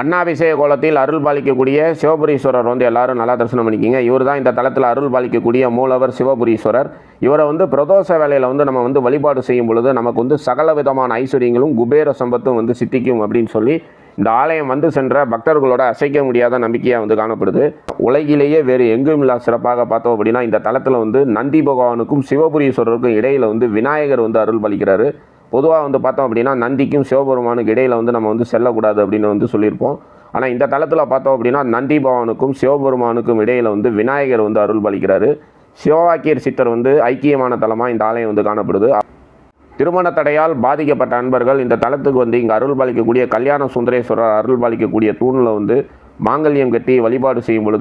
அண்ணாபிஷேக கோலத்தில் அருள் பாலிக்கக்கூடிய சிவபுரீஸ்வரர் வந்து எல்லாரும் நல்லா தரிசனம் பண்ணிக்கிங்க. இவர் தான் இந்த தளத்தில் அருள் பாலிக்கக்கூடிய மூலவர் சிவபுரீஸ்வரர். இவரை வந்து பிரதோஷ வேலையில் வந்து நம்ம வந்து வழிபாடு செய்யும் பொழுது நமக்கு வந்து சகல விதமான ஐஸ்வர்யங்களும் குபேர சம்பத்தும் வந்து சித்திக்கும் அப்படின்னு சொல்லி இந்த ஆலயம் வந்து சென்ற பக்தர்களோட அசைக்க முடியாத நம்பிக்கையாக வந்து காணப்படுது. உலகிலேயே வேறு எங்கும் இல்லா சிறப்பாக பார்த்தோம் அப்படின்னா இந்த தளத்தில் வந்து நந்தி பகவானுக்கும் சிவபுரீஸ்வரருக்கும் இடையில் வந்து விநாயகர் வந்து அருள் பலிக்கிறாரு. பொதுவாக வந்து பார்த்தோம் அப்படின்னா நந்திக்கும் சிவபெருமானுக்கு இடையில் வந்து நம்ம வந்து செல்லக்கூடாது அப்படின்னு வந்து சொல்லியிருப்போம். ஆனால் இந்த தளத்தில் பார்த்தோம் அப்படின்னா நந்தி பவானுக்கும் சிவபெருமானுக்கும் இடையில் வந்து விநாயகர் வந்து அருள் பாலிக்கிறாரு. சிவவாக்கியர் சித்தர் வந்து ஐக்கியமான தலமாக இந்த ஆலயம் வந்து காணப்படுது. திருமண தடையால் பாதிக்கப்பட்ட அன்பர்கள் இந்த தலத்துக்கு வந்து இங்கே அருள் பாலிக்கக்கூடிய கல்யாண சுந்தரேஸ்வரர் அருள் பாலிக்கக்கூடிய தூணில் வந்து மாங்கல்யம் கட்டி வழிபாடு செய்யும் பொழுது